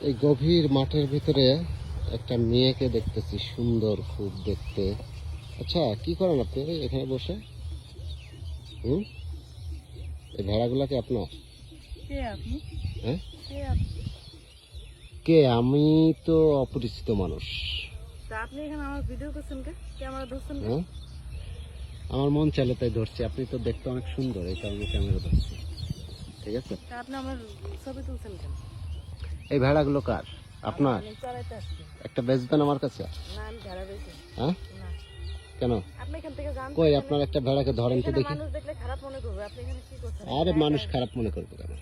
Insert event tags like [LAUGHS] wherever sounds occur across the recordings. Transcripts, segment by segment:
এই গভীর মাঠের ভিতরে একটা মেয়েকে দেখতেছি সুন্দর খুব দেখতে। আচ্ছা কি করেন আপনি এখানে বসে? হুম? এই ভেড়াগুলা কি আপনার? কে আপনি? হ্যাঁ? কে আমি তো অপরিচিত মানুষ। আমার হ্যাঁ? আমার মন চাইলে তাই ধরছি। আপনি তো দেখতে অনেক সুন্দর এই কারণে ক্যামেরা ধরছি। ঠিক আছে? আপনি আমার ছবি তুলছেন কেন? এই ভেড়াগুলো কার? আপনার? একটা বেচবেন আমার কাছে? হ্যাঁ? কেন? আপনি কই আপনার একটা ভেড়াকে ধরেন তো দেখি। আপনি আরে মানুষ খারাপ মনে করবে কেন?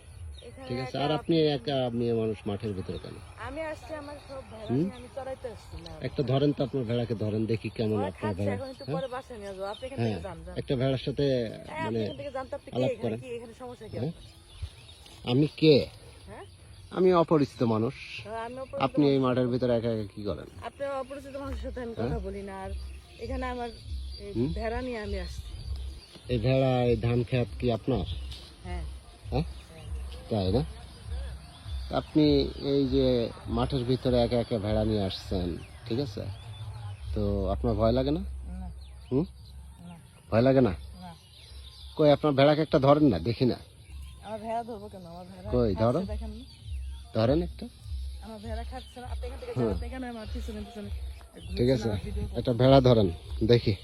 ঠিক আছে আর আপনি একা মেয়ে মানুষ মাঠের ভিতরে কেন? আমি আসছি আমার সব আমি চড়াইতে আসছি একটা ধরেন তো আপনার ভেড়াকে ধরেন দেখি কেমন আপনার ভেড়া। আপনি হ্যাঁ যান একটা ভেড়ার সাথে হ্যাঁ, মানে আপনি আলাপ করেন। হ্যাঁ? আমি কে? হ্যাঁ আমি অপরিচিত মানুষ। হ্যাঁ, আপনি এই মাঠের ভিতরে একা একা কি করেন? আপনি অপরিচিত মানুষের সাথে আমি হ্যাঁ? কথা বলি না। আর এখানে আমার এই ভেড়া নিয়ে আমি আসছি। এই ভেড়া এই ধান খেত কি আপনার? হ্যাঁ। হ্যাঁ? তাই না? আপনি এই যে মাঠের ভিতরে একা একা ভেড়া নিয়ে আসছেন ঠিক আছে? তো আপনার ভয় লাগে না? হুম? ভয় লাগে না? কই আপনার ভেড়াকে একটা ধরেন না দেখি না। আমার ভেড়া ধরবো কেন? আমার ভেড়া কই, ধরো। দেখেন না? ধরেন একটা। পিছনে ঠিক আছে। একটা ভেড়া ধরেন দেখি।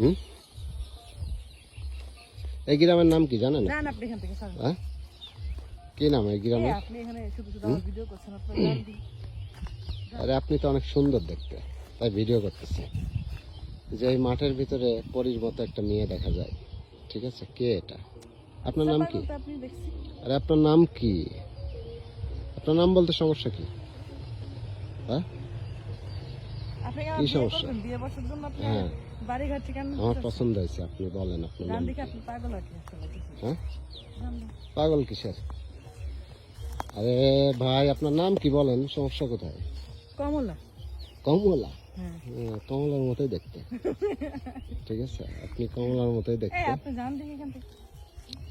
হুম? এই গ্রামের নাম কি জানেন। হ্যাঁ? কি নাম এই গ্রামের। আরে আপনি তো অনেক সুন্দর দেখতে। তাই ভিডিও করতেছি। যে এই মাঠের ভিতরে পরীর মতো একটা মেয়ে দেখা যায়। ঠিক আছে? কে এটা? আপনার নাম কি? আরে আপনার নাম কি? আপনার নাম বলতে সমস্যা কি? হ্যাঁ? কি সমস্যা? হ্যাঁ। আমার পছন্দ হয়েছে আপনি বলেন আপনার। হ্যাঁ পাগল কিসের? আরে ভাই আপনার নাম কি বলেন? সমস্যা কোথায়? কমলা। কমলা? হ্যাঁ। কমলার মতোই দেখতে। ঠিক আছে আপনি কমলার মতোই [LAUGHS] দেখতে। যান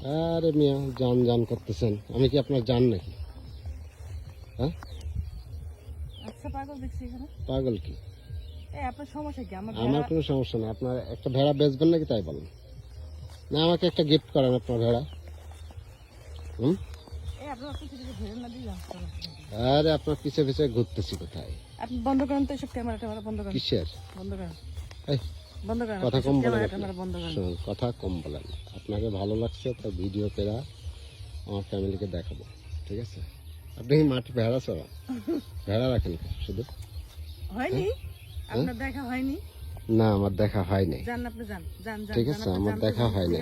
আরে মিয়া জান জান করতেছেন। আমি কি আপনার জান নাকি? হ্যাঁ? আচ্ছা পাগল কি? আমার কোনো সমস্যা না আপনার একটা ভেড়া বেচবেন নাকি তাই বলেন? না আমাকে একটা গিফট করেন আপনার ভেড়া। হুম? আরে আপনার পিছে পিছে ঘুরতেছি কোথায়? আপনি বন্ধ করেন তো এসব ক্যামেরা ট্যামেরা বন্ধ করেন। কিসের? বন্ধ করেন। বন্ধ করেন কথা কম বলেন কথা কম বলেন। আপনাকে ভালো লাগছে তো ভিডিও পেরা আমার ফ্যামিলিকে দেখাবো। ঠিক আছে? আপনি মাঠে ভেড়া চড়া ভেড়া রাখেন শুধু? হয়নি? হ্যাঁ? আপনার দেখা হয়নি? না আমার দেখা হয় নাই যান আপনি যান যান যান ঠিক আছে আমার দেখা যান। হয় নাই